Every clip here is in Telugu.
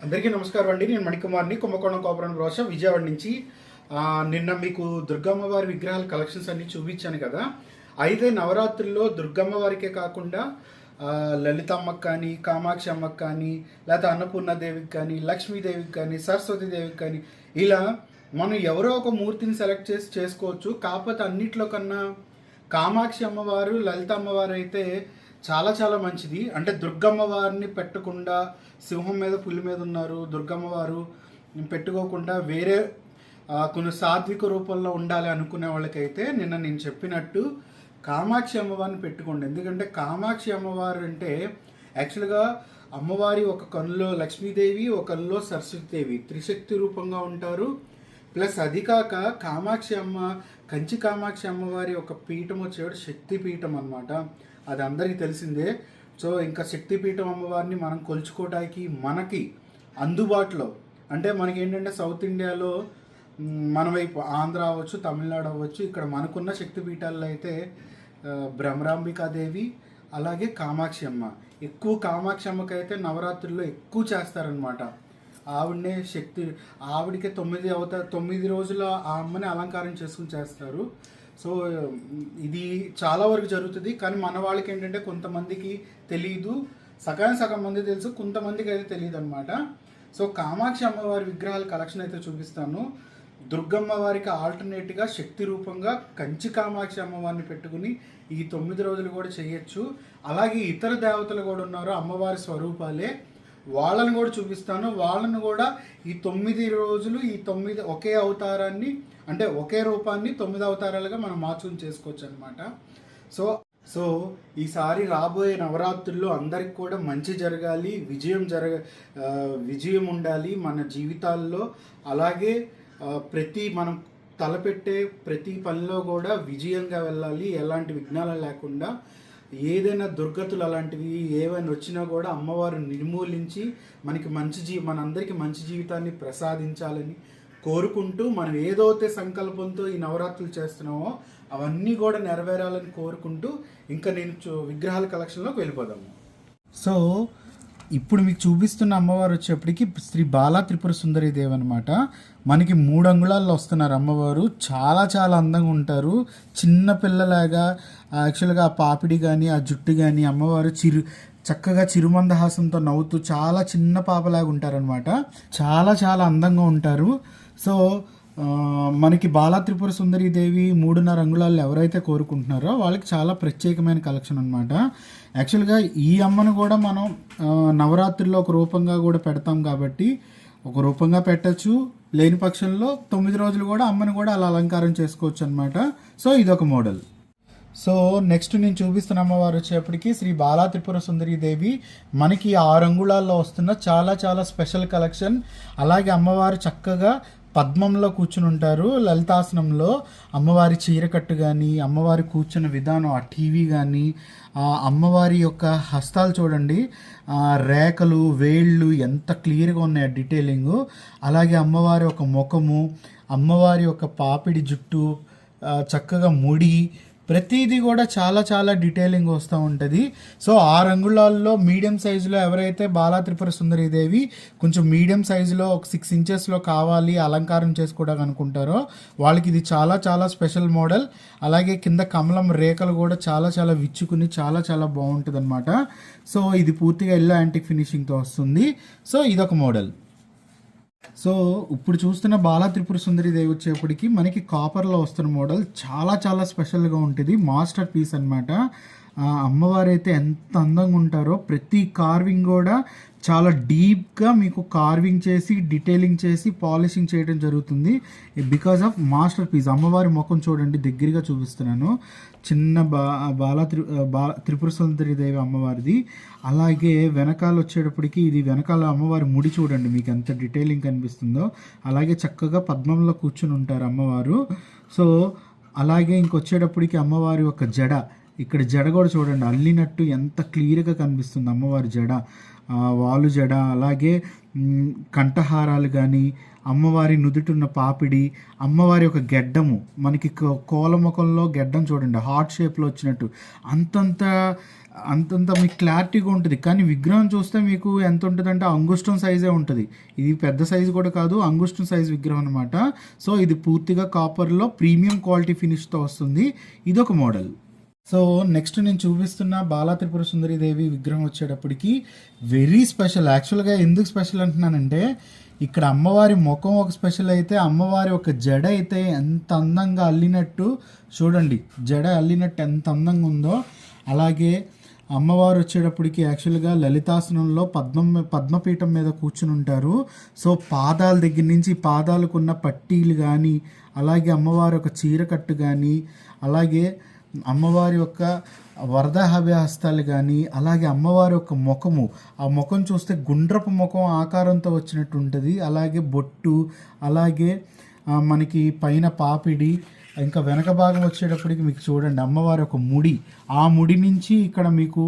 అందరికీ నమస్కారం అండి. నేను మణికుమార్ని. కుంభకోణం కోపరం రోష విజయవాడ నుంచి. నిన్న మీకు దుర్గమ్మ వారి విగ్రహాల కలెక్షన్స్ అన్ని చూపించాను కదా. అయితే నవరాత్రుల్లో దుర్గమ్మ వారికే కాకుండా ఆ, లలితమ్మకి కానీ కామాక్షి అమ్మకి కానీ లేకపోతే అన్నపూర్ణదేవికి కానీ లక్ష్మీదేవికి కానీ సరస్వతీదేవికి కానీ ఇలా మనం ఎవరో ఒక మూర్తిని సెలెక్ట్ చేసి చేసుకోవచ్చు. కాకపోతే అన్నిట్లో కన్నా కామాక్షి అమ్మవారు లలిత అమ్మవారు అయితే చాలా చాలా మంచిది. అంటే దుర్గమ్మ వారిని పెట్టకుండా సింహం మీద పులి మీద ఉన్నారు దుర్గమ్మ వారు. పెట్టుకోకుండా వేరే కొన్ని సాత్విక రూపంలో ఉండాలి అనుకునే వాళ్ళకైతే నిన్న నేను చెప్పినట్టు కామాక్షి అమ్మవారిని పెట్టుకోండి. ఎందుకంటే కామాక్షి అమ్మవారు అంటే యాక్చువల్గా అమ్మవారి ఒక కన్నులో లక్ష్మీదేవి ఒక కన్నులో సరస్వతీదేవి త్రిశక్తి రూపంగా ఉంటారు. ప్లస్ అది కాక కామాక్షి అమ్మ కంచి కామాక్షి అమ్మవారి ఒక పీఠం వచ్చేవాడు శక్తి పీఠం అనమాట అది అందరికీ తెలిసిందే. సో ఇంకా శక్తి పీఠం అమ్మవారిని మనం కొలుచుకోవడానికి మనకి అందుబాటులో అంటే మనకి ఏంటంటే సౌత్ ఇండియాలో మన వైపు ఆంధ్ర అవ్వచ్చు తమిళనాడు అవ్వచ్చు ఇక్కడ మనకున్న శక్తి పీఠాల్లో అయితే భ్రమరాంబికాదేవి అలాగే కామాక్షి అమ్మ. ఎక్కువ కామాక్షి అమ్మకైతే నవరాత్రుల్లో ఎక్కువ చేస్తారనమాట ఆవిడనే శక్తి ఆవిడకే తొమ్మిది అవత తొమ్మిది రోజుల ఆ అమ్మని అలంకారం చేసుకుని చేస్తారు. సో ఇది చాలా వరకు జరుగుతుంది. కానీ మన వాళ్ళకి ఏంటంటే కొంతమందికి తెలియదు సగం సగం మంది తెలుసు కొంతమందికి అయితే తెలియదు అనమాట సో కామాక్షి అమ్మవారి విగ్రహాల కలెక్షన్ అయితే చూపిస్తాను. దుర్గమ్మ వారికి ఆల్టర్నేట్గా శక్తి రూపంగా కంచి కామాక్షి అమ్మవారిని పెట్టుకుని ఈ తొమ్మిది రోజులు కూడా చేయొచ్చు. అలాగే ఇతర దేవతలు కూడా ఉన్నారు అమ్మవారి స్వరూపాలే. వాళ్ళని కూడా చూపిస్తాను. వాళ్ళని కూడా ఈ తొమ్మిది రోజులు ఈ తొమ్మిది ఒకే అవతారాన్ని అంటే ఒకే రూపాన్ని తొమ్మిది అవతారాలుగా మనం మార్చుకుని చేసుకోవచ్చు అనమాట సో సో ఈసారి రాబోయే నవరాత్రుల్లో అందరికి కూడా మంచి జరగాలి విజయం జరగ విజయం ఉండాలి మన జీవితాల్లో. అలాగే ప్రతి మనం తలపెట్టే ప్రతి పనిలో కూడా విజయంగా వెళ్ళాలి ఎలాంటి విఘ్నాలు లేకుండా. ఏదైనా దుర్గతులు అలాంటివి ఏవైనా వచ్చినా కూడా అమ్మవారు నిర్మూలించి మనకి మంచి జీ మనందరికీ మంచి జీవితాన్ని ప్రసాదించాలని కోరుకుంటూ మనం ఏదైతే సంకల్పంతో ఈ నవరాత్రులు చేస్తున్నామో అవన్నీ కూడా నెరవేరాలని కోరుకుంటూ ఇంకా నేను విగ్రహాల కలెక్షన్లోకి వెళ్ళిపోదాము. సో ఇప్పుడు మీకు చూపిస్తున్న అమ్మవారు వచ్చేప్పటికి శ్రీ బాలా త్రిపుర సుందరి దేవి అనమాట మనకి మూడు అంగుళాల్లో వస్తున్నారు అమ్మవారు. చాలా చాలా అందంగా ఉంటారు. చిన్న పిల్లలాగా యాక్చువల్గా ఆ పాపిడి కానీ ఆ జుట్టు కానీ అమ్మవారు చిరు చక్కగా చిరుమందహాసంతో నవ్వుతూ చాలా చిన్న పాపలాగా ఉంటారనమాట చాలా చాలా అందంగా ఉంటారు. సో మనకి బాలా త్రిపుర సుందరి దేవి మూడున్నర అంగుళాలు ఎవరైతే కోరుకుంటున్నారో వాళ్ళకి చాలా ప్రత్యేకమైన కలెక్షన్ అనమాట యాక్చువల్గా ఈ అమ్మను కూడా మనం నవరాత్రిలో నవరాత్రుల్లో ఒక రూపంగా కూడా పెడతాం కాబట్టి ఒక రూపంగా పెట్టచ్చు. లేని పక్షంలో తొమ్మిది రోజులు కూడా అమ్మను కూడా అలా అలంకారం చేసుకోవచ్చు అనమాట సో ఇదొక మోడల్. సో నెక్స్ట్ నేను చూపిస్తున్న అమ్మవారు వచ్చేప్పటికి శ్రీ బాలా త్రిపుర సుందరి దేవి. మనకి ఆరు అంగుళాల్లో వస్తున్న చాలా చాలా స్పెషల్ కలెక్షన్. అలాగే అమ్మవారు చక్కగా పద్మంలో కూర్చుని ఉంటారు. లలితాసనంలో అమ్మవారి చీరకట్టు కానీ అమ్మవారి కూర్చున్న విధానం ఆ టీవీ కానీ ఆ అమ్మవారి యొక్క హస్తాలు చూడండి. ఆ రేఖలు వేళ్ళు ఎంత క్లియర్గా ఉన్నాయి ఆ డీటెయిలింగ్. అలాగే అమ్మవారి యొక్క ముఖము అమ్మవారి యొక్క పాపిడి జుట్టు చక్కగా ముడి ప్రతిదీ కూడా చాలా చాలా డీటెయిలింగ్ వస్తూ ఉంటుంది. సో ఆ రంగుళాల్లో మీడియం సైజులో ఎవరైతే బాలా త్రిపుర సుందరీదేవి కొంచెం మీడియం సైజులో ఒక సిక్స్ ఇంచెస్లో కావాలి అలంకారం చేసుకోవడానికి అనుకుంటారో వాళ్ళకి ఇది చాలా చాలా స్పెషల్ మోడల్ అలాగే కింద కమలం రేఖలు కూడా చాలా చాలా విచ్చుకుని చాలా చాలా బాగుంటుంది అనమాట సో ఇది పూర్తిగా ఎల్లో యాంటిక్ ఫినిషింగ్తో వస్తుంది. సో ఇదొక మోడల్ సో ఇప్పుడు చూస్తున్న బాలా త్రిపుర సుందరి దేవి వచ్చేప్పటికి మనకి కాపర్లో వస్తున్న మోడల్ చాలా చాలా స్పెషల్గా ఉంటుంది. మాస్టర్ పీస్ అనమాట అమ్మవారు అయితే ఎంత అందంగా ఉంటారో ప్రతి కార్వింగ్ కూడా చాలా డీప్గా మీకు కార్వింగ్ చేసి డీటెయిలింగ్ చేసి పాలిషింగ్ చేయడం జరుగుతుంది. బికాస్ ఆఫ్ మాస్టర్ పీస్ అమ్మవారి ముఖం చూడండి దగ్గరగా చూపిస్తున్నాను. చిన్న బా బాలా త్రి eh, బా త్రిపుర సుందరి దేవి అమ్మవారిది. అలాగే వెనకాల వచ్చేటప్పటికి ఇది వెనకాల అమ్మవారి ముడి చూడండి మీకు ఎంత డీటెయిలింగ్ కనిపిస్తుందో. అలాగే చక్కగా పద్మంలో కూర్చుని ఉంటారు అమ్మవారు. సో అలాగే ఇంకొచ్చేటప్పటికి అమ్మవారి యొక్క జడ. ఇక్కడ జడ కూడా చూడండి అల్లినట్టు ఎంత క్లియర్గా కనిపిస్తుంది అమ్మవారి జడ. వాలు జడ అలాగే కంఠహారాలు కానీ అమ్మవారి నుదుటున్న పాపిడి అమ్మవారి యొక్క గెడ్డము. మనకి కోల ముఖంలో గెడ్డం చూడండి హార్ట్ షేప్లో వచ్చినట్టు. అంతంత అంతంత మీకు క్లారిటీగా ఉంటుంది. కానీ విగ్రహం చూస్తే మీకు ఎంత ఉంటుందంటే అంగుష్టం సైజే ఉంటుంది. ఇది పెద్ద సైజు కూడా కాదు అంగుష్టం సైజ్ విగ్రహం అనమాట సో ఇది పూర్తిగా కాపర్లో ప్రీమియం క్వాలిటీ ఫినిష్తో వస్తుంది. ఇదొక మోడల్ సో నెక్స్ట్ నేను చూపిస్తున్న బాలా త్రిపుర సుందరి దేవి విగ్రహం వచ్చేటప్పటికి వెరీ స్పెషల్. యాక్చువల్గా ఎందుకు స్పెషల్ అంటున్నానంటే ఇక్కడ అమ్మవారి ముఖం ఒక స్పెషల్ అయితే అమ్మవారి ఒక జడ అయితే ఎంత అందంగా అల్లినట్టు చూడండి. జడ అల్లినట్టు ఎంత అందంగా ఉందో. అలాగే అమ్మవారు వచ్చేటప్పటికి యాక్చువల్గా లలితాసనంలో పద్మం పద్మపీఠం మీద కూర్చుని ఉంటారు. సో పాదాల దగ్గర నుంచి పాదాలకున్న పట్టీలు కానీ అలాగే అమ్మవారి ఒక చీరకట్టు కానీ అలాగే అమ్మవారి యొక్క వరదాహవ్యహస్తాలు కానీ అలాగే అమ్మవారి యొక్క ముఖము ఆ ముఖం చూస్తే గుండ్రపు ముఖం ఆకారంతో వచ్చినట్టు ఉంటుంది. అలాగే బొట్టు అలాగే మనకి పైన పాపిడి ఇంకా వెనక భాగం వచ్చేటప్పటికి మీకు చూడండి అమ్మవారి ఒక ముడి. ఆ ముడి నుంచి ఇక్కడ మీకు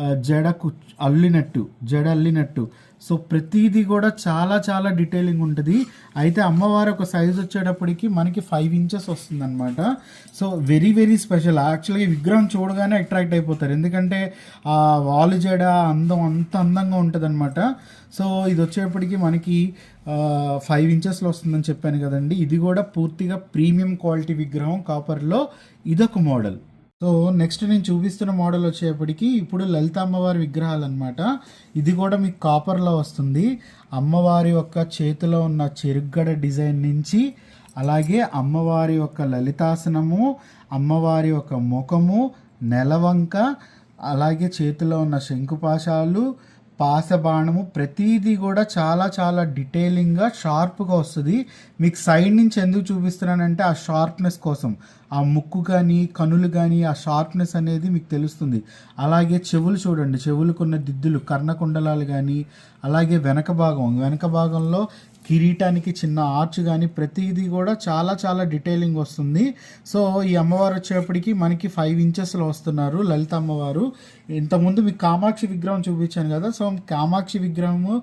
జడ జడకు అల్లినట్టు జడ అల్లినట్టు. సో ప్రతిదీ కూడా చాలా చాలా డీటెయిలింగ్ ఉంటుంది. అయితే అమ్మవారు ఒక సైజ్ వచ్చేటప్పటికి మనకి ఫైవ్ ఇంచెస్ వస్తుంది అనమాట సో వెరీ వెరీ స్పెషల్ యాక్చువల్గా విగ్రహం చూడగానే అట్రాక్ట్ అయిపోతారు. ఎందుకంటే ఆ వాలు జడ అందం అంత అందంగా ఉంటుంది సో ఇది వచ్చేటప్పటికి మనకి ఫైవ్ ఇంచెస్లో వస్తుందని చెప్పాను కదండి. ఇది కూడా పూర్తిగా ప్రీమియం క్వాలిటీ విగ్రహం కాపర్లో ఇదొక మోడల్ సో నెక్స్ట్ నేను చూపిస్తున్న మోడల్ వచ్చేపటికి ఇప్పుడు లలిత అమ్మవారి విగ్రహాలు అనమాట ఇది కూడా మీకు కాపర్లో వస్తుంది. అమ్మవారి యొక్క చేతిలో ఉన్న చెరుగ్గడ డిజైన్ నుంచి అలాగే అమ్మవారి యొక్క లలితాసనము అమ్మవారి యొక్క ముఖము నెలవంక అలాగే చేతిలో ఉన్న శంకుపాశాలు పాసబాణము ప్రతిదీ కూడా చాలా చాలా డీటెయిలింగ్గా షార్ప్గా వస్తుంది. మీకు సైడ్ నుంచి ఎందుకు చూపిస్తున్నానంటే ఆ షార్ప్నెస్ కోసం. ఆ ముక్కు కానీ కనులు కానీ ఆ షార్ప్నెస్ అనేది మీకు తెలుస్తుంది. అలాగే చెవులు చూడండి. చెవులకున్న దిద్దులు కర్ణకుండలాలు కానీ అలాగే వెనక భాగం. వెనక భాగంలో కిరీటానికి చిన్న ఆర్చ్ కానీ ప్రతిదీ కూడా చాలా చాలా డీటెయిలింగ్ వస్తుంది. సో ఈ అమ్మవారు వచ్చేప్పటికి మనకి ఫైవ్ ఇంచెస్లో వస్తున్నారు లలిత అమ్మవారు. ఇంతకుముందు మీకు కామాక్షి విగ్రహం చూపించాను కదా సో కామాక్షి విగ్రహము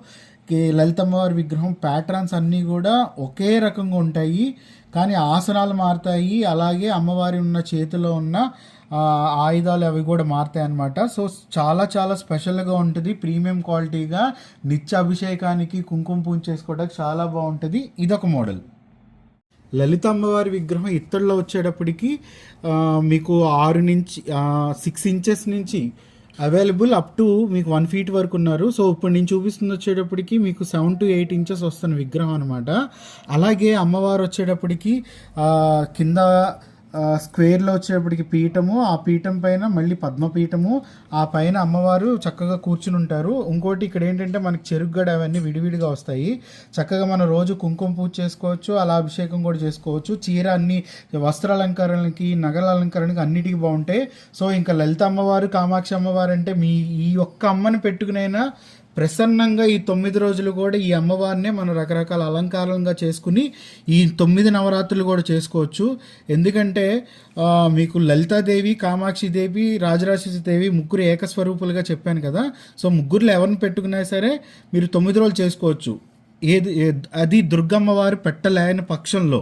లలిత అమ్మవారి విగ్రహం ప్యాటర్న్స్ అన్నీ కూడా ఒకే రకంగా ఉంటాయి. కానీ ఆసనాలు మారుతాయి. అలాగే అమ్మవారి ఉన్న చేతిలో ఉన్న ఆయుధాలు అవి కూడా మారుతాయి అన్నమాట. సో చాలా చాలా స్పెషల్గా ఉంటుంది. ప్రీమియం క్వాలిటీగా నిత్య అభిషేకానికి కుంకుమ పూజ చేసుకోవడానికి చాలా బాగుంటుంది. ఇదొక మోడల్. లలిత అమ్మవారి విగ్రహం ఇత్తడిలో వచ్చేటప్పటికి మీకు ఆరు నుంచి సిక్స్ ఇంచెస్ నుంచి అవైలబుల్ అప్ టు మీకు వన్ ఫీట్ వరకు ఉన్నారు. సో ఇప్పుడు నేను చూపిస్తుంది వచ్చేటప్పటికి మీకు సెవెన్ టు ఎయిట్ ఇంచెస్ వస్తున్న విగ్రహం అనమాట అలాగే అమ్మవారు వచ్చేటప్పటికి కింద స్క్వేర్లో వచ్చేటప్పటికి పీఠము ఆ పీఠం పైన మళ్ళీ పద్మపీఠము ఆ పైన అమ్మవారు చక్కగా కూర్చుని ఉంటారు ఇంకోటి ఇక్కడ ఏంటంటే మనకి చెరుగ్గడ అవన్నీ విడివిడిగా వస్తాయి. చక్కగా మనం రోజు కుంకుమ పూజ చేసుకోవచ్చు అలా అభిషేకం కూడా చేసుకోవచ్చు. చీర అన్ని వస్త్రాలంకరణకి నగల అలంకరణకి అన్నిటికీ బాగుంటాయి. సో ఇంకా లలిత అమ్మవారు కామాక్షి అమ్మవారు అంటే మీ ఈ ఒక్క అమ్మని పెట్టుకునైనా ప్రసన్నంగా ఈ తొమ్మిది రోజులు కూడా ఈ అమ్మవారినే మనం రకరకాల అలంకారంగా చేసుకుని ఈ తొమ్మిది నవరాత్రులు కూడా చేసుకోవచ్చు. ఎందుకంటే మీకు లలితాదేవి కామాక్షి దేవి దేవి ముగ్గురు ఏకస్వరూపులుగా చెప్పాను కదా. సో ముగ్గురులో ఎవరిని పెట్టుకున్నా సరే మీరు తొమ్మిది రోజులు చేసుకోవచ్చు. ఏది అది దుర్గమ్మవారు పెట్టలేని పక్షంలో.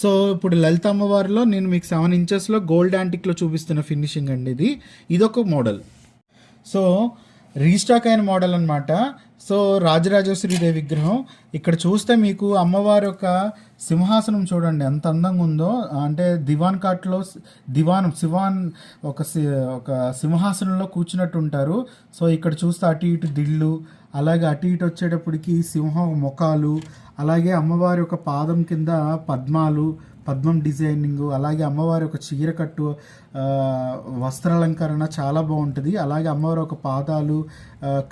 సో ఇప్పుడు లలిత అమ్మవారిలో నేను మీకు సెవెన్ ఇంచెస్లో గోల్డ్ యాంటిక్లో చూపిస్తున్న ఫినిషింగ్ అండి ఇది. ఇదొక మోడల్. సో రీస్టాక్ అయిన మోడల్ అనమాట సో రాజరాజేశ్వరి దేవి విగ్రహం. ఇక్కడ చూస్తే మీకు అమ్మవారి యొక్క సింహాసనం చూడండి. ఎంత అందంగా ఉందో. అంటే దివాన్ కాట్లో దివాన్ శివాన్ ఒక సి- ఒక సింహాసనంలో కూర్చున్నట్టు ఉంటారు. సో ఇక్కడ చూస్తే అటు ఇటు దిళ్ళు అలాగే అటు ఇటు వచ్చేటప్పటికి సింహం ముఖాలు అలాగే అమ్మవారి యొక్క పాదం కింద పద్మాలు పద్మం డిజైనింగ్ అలాగే అమ్మవారి ఒక చీరకట్టు ఆ, వస్త్రాలంకరణ చాలా బాగుంటుంది. అలాగే అమ్మవారి ఒక పాదాలు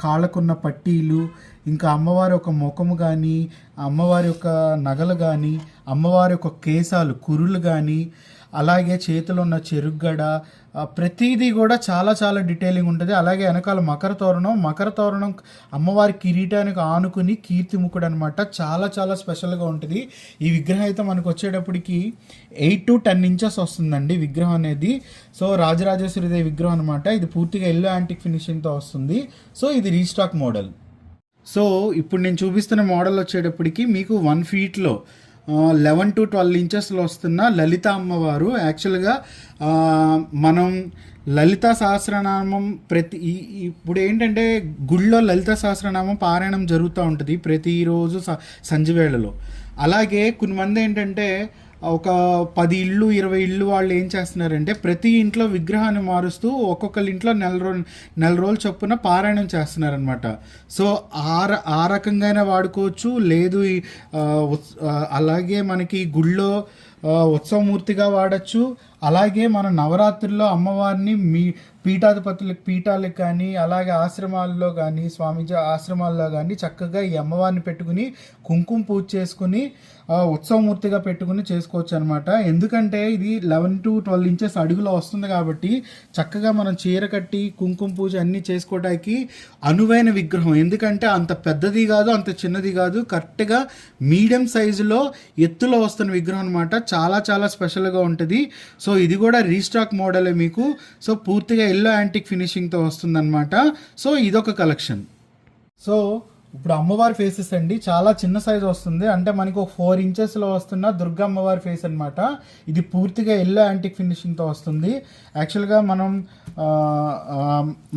కాళ్ళకున్న పట్టీలు ఇంకా అమ్మవారి ఒక ముఖము కానీ అమ్మవారి యొక్క నగలు కానీ అమ్మవారి యొక్క కేశాలు కురులు కానీ అలాగే చేతిలో ఉన్న చెరుగ్గడ ప్రతిదీ కూడా చాలా చాలా డీటెయిలింగ్ ఉంటుంది. అలాగే వెనకాల మకర తోరణం మకర తోరణం అమ్మవారి కిరీటానికి ఆనుకుని కీర్తిముఖుడు అనమాట చాలా చాలా స్పెషల్గా ఉంటుంది. ఈ విగ్రహం అయితే మనకు వచ్చేటప్పటికి ఎయిట్ టు టెన్ ఇంచెస్ వస్తుందండి విగ్రహం అనేది. సో రాజరాజేశ్వరి విగ్రహం అనమాట ఇది పూర్తిగా ఎల్లో యాంటిక్ ఫినిషింగ్తో వస్తుంది. సో ఇది రీస్టాక్ మోడల్ సో ఇప్పుడు నేను చూపిస్తున్న మోడల్ వచ్చేటప్పటికి మీకు వన్ ఫీట్లో లెవెన్ టు ట్వెల్వ్ ఇంచెస్లో వస్తున్న లలిత అమ్మవారు యాక్చువల్గా మనం లలిత సహస్రనామం ప్రతి ఇప్పుడు ఏంటంటే గుళ్ళో లలిత సహస్రనామం పారాయణం జరుగుతూ ఉంటుంది ప్రతిరోజు స సంజవేళలో అలాగే కొంతమంది ఏంటంటే ఒక పది ఇళ్ళు ఇరవై ఇళ్ళు వాళ్ళు ఏం చేస్తున్నారంటే ప్రతి ఇంట్లో విగ్రహాన్ని మారుస్తూ ఒక్కొక్కరి ఇంట్లో నెల రోజు నెల రోజులు చొప్పున పారాయణం చేస్తున్నారనమాట సో ఆ ర- ఆ రకంగానే వాడుకోవచ్చు. లేదు అలాగే మనకి గుళ్ళో ఉత్సవమూర్తిగా వాడచ్చు. అలాగే మన నవరాత్రుల్లో అమ్మవారిని మీ పీఠాధిపతులకు పీఠాలకు కానీ అలాగే ఆశ్రమాల్లో కానీ స్వామీజీ ఆశ్రమాల్లో కానీ చక్కగా ఈ అమ్మవారిని పెట్టుకుని కుంకుమ పూజ చేసుకుని ఉత్సవమూర్తిగా పెట్టుకుని చేసుకోవచ్చు అనమాట ఎందుకంటే ఇది లెవెన్ టు ట్వెల్వ్ ఇంచెస్ అడుగులో వస్తుంది కాబట్టి చక్కగా మనం చీర కట్టి కుంకుమ పూజ అన్నీ చేసుకోవడానికి అనువైన విగ్రహం. ఎందుకంటే అంత పెద్దది కాదు అంత చిన్నది కాదు. కరెక్ట్గా మీడియం సైజులో ఎత్తులో వస్తున్న విగ్రహం అనమాట చాలా చాలా స్పెషల్గా ఉంటుంది. సో ఇది కూడా రీస్టాక్ మోడలే మీకు. సో పూర్తిగా ఎల్లో యాంటిక్ ఫినిషింగ్తో వస్తుందన్నమాట. సో ఇదొక కలెక్షన్ సో ఇప్పుడు అమ్మవారి ఫేసెస్ అండి చాలా చిన్న సైజ్ వస్తుంది. అంటే మనకి ఒక ఫోర్ ఇంచెస్లో వస్తున్న దుర్గా అమ్మవారి ఫేస్ అనమాట ఇది పూర్తిగా ఎల్లో యాంటిక్ ఫినిషింగ్తో వస్తుంది. యాక్చువల్గా మనం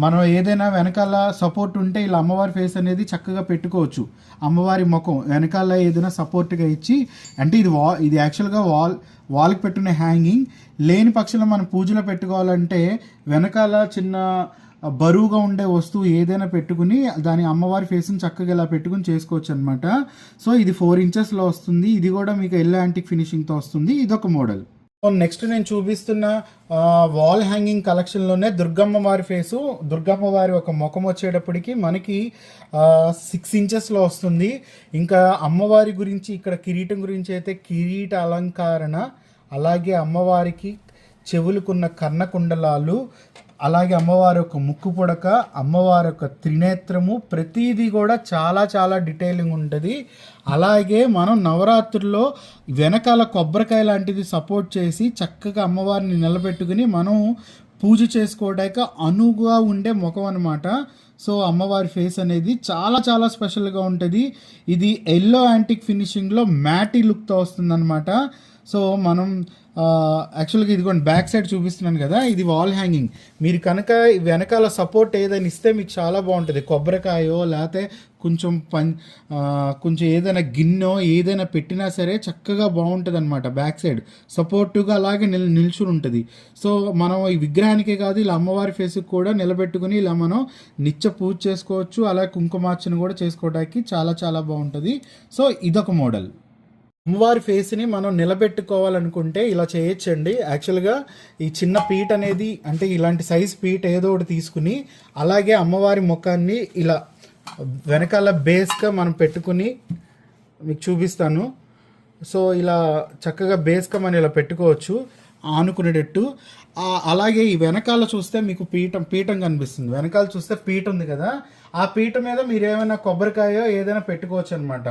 మనం ఏదైనా వెనకాల సపోర్ట్ ఉంటే ఇలా అమ్మవారి ఫేస్ అనేది చక్కగా పెట్టుకోవచ్చు. అమ్మవారి ముఖం వెనకాల ఏదైనా సపోర్ట్గా ఇచ్చి అంటే ఇది వా ఇది యాక్చువల్గా వాల్ వాల్కి పెట్టుకునే హ్యాంగింగ్ లేని పక్షంలో మనం పూజలో పెట్టుకోవాలంటే వెనకాల చిన్న బరువుగా ఉండే వస్తువు ఏదైనా పెట్టుకుని దాని అమ్మవారి ఫేస్ని చక్కగా ఇలా పెట్టుకుని చేసుకోవచ్చు అనమాట సో ఇది ఫోర్ ఇంచెస్లో వస్తుంది. ఇది కూడా మీకు ఎల్లో యాంటిక్ ఫినిషింగ్తో వస్తుంది. ఇదొక మోడల్ నెక్స్ట్ నేను చూపిస్తున్న వాల్ హ్యాంగింగ్ కలెక్షన్లోనే దుర్గమ్మ వారి ఫేసు దుర్గమ్మ వారి ఒక ముఖం వచ్చేటప్పటికి మనకి సిక్స్ ఇంచెస్లో వస్తుంది. ఇంకా అమ్మవారి గురించి ఇక్కడ కిరీటం గురించి అయితే కిరీట అలంకరణ అలాగే అమ్మవారికి చెవులకున్న కన్నకుండలాలు అలాగే అమ్మవారి యొక్క ముక్కు పుడక అమ్మవారి యొక్క త్రినేత్రము ప్రతిదీ కూడా చాలా చాలా డీటెయిలింగ్ ఉంటుంది. అలాగే మనం నవరాత్రుల్లో వెనకాల కొబ్బరికాయ లాంటిది సపోర్ట్ చేసి చక్కగా అమ్మవారిని నిలబెట్టుకుని మనం పూజ చేసుకోవడానికి అనువుగా ఉండే ముఖం అనమాట సో అమ్మవారి ఫేస్ అనేది చాలా చాలా స్పెషల్గా ఉంటుంది. ఇది ఎల్లో యాంటిక్ ఫినిషింగ్లో మ్యాటీ లుక్తో వస్తుందన్నమాట. సో మనం యాక్చువల్గా ఇదిగోండి బ్యాక్ సైడ్ చూపిస్తున్నాను కదా ఇది వాల్ హ్యాంగింగ్ మీరు కనుక వెనకాల సపోర్ట్ ఏదైనా ఇస్తే మీకు చాలా బాగుంటుంది. కొబ్బరికాయో లేకపోతే కొంచెం పం కొంచెం ఏదైనా గిన్నో ఏదైనా పెట్టినా సరే చక్కగా బాగుంటుంది అనమాట బ్యాక్ సైడ్ సపోర్టివ్గా అలాగే నిల్ నిల్చుని ఉంటుంది సో మనం ఈ విగ్రహానికే కాదు ఇలా అమ్మవారి ఫేస్కి కూడా నిలబెట్టుకుని ఇలా మనం నిత్య పూజ చేసుకోవచ్చు. అలాగే కుంకుమార్చన కూడా చేసుకోవడానికి చాలా చాలా బాగుంటుంది. సో ఇదొక మోడల్ అమ్మవారి ఫేస్ని మనం నిలబెట్టుకోవాలనుకుంటే ఇలా చేయొచ్చండి. యాక్చువల్గా ఈ చిన్న పీట్ అనేది అంటే ఇలాంటి సైజ్ పీట్ ఏదో ఒకటి తీసుకుని అలాగే అమ్మవారి ముఖాన్ని ఇలా వెనకాల బేస్గా మనం పెట్టుకుని మీకు చూపిస్తాను. సో ఇలా చక్కగా బేస్గా మనం ఇలా పెట్టుకోవచ్చు ఆనుకునేటట్టు. అలాగే ఈ వెనకాల చూస్తే మీకు పీఠం పీఠం కనిపిస్తుంది. వెనకాల చూస్తే పీట ఉంది కదా. ఆ పీట మీద మీరు ఏమైనా కొబ్బరికాయో ఏదైనా పెట్టుకోవచ్చు అనమాట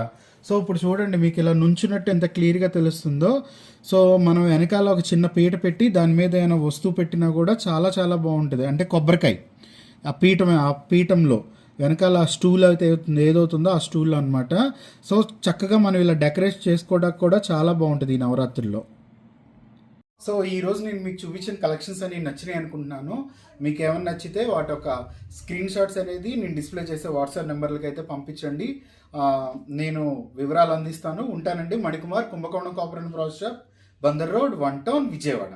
సో ఇప్పుడు చూడండి మీకు ఇలా నుంచున్నట్టు ఎంత క్లియర్గా తెలుస్తుందో. సో మనం వెనకాల ఒక చిన్న పీట పెట్టి దాని మీద ఏమైనా వస్తువు పెట్టినా కూడా చాలా చాలా బాగుంటుంది. అంటే కొబ్బరికాయ. ఆ పీఠం ఆ పీఠంలో. వెనకాల ఆ స్టూల్ అయితే ఏదవుతుందో ఆ స్టూల్ అనమాట సో చక్కగా మనం ఇలా డెకరేట్ చేసుకోవడానికి కూడా చాలా బాగుంటుంది ఈ నవరాత్రుల్లో. సో ఈరోజు నేను మీకు చూపించిన కలెక్షన్స్ అనేవి నచ్చినాయి అనుకుంటున్నాను. మీకు ఏమైనా నచ్చితే వాటి యొక్క స్క్రీన్ షాట్స్ అనేది నేను డిస్ప్లే చేసే వాట్సాప్ నెంబర్లకి అయితే పంపించండి. నేను వివరాలు అందిస్తాను. ఉంటానండి Manikumar Kumbakonam cooperative process shop Bandar road one town Vijayawada.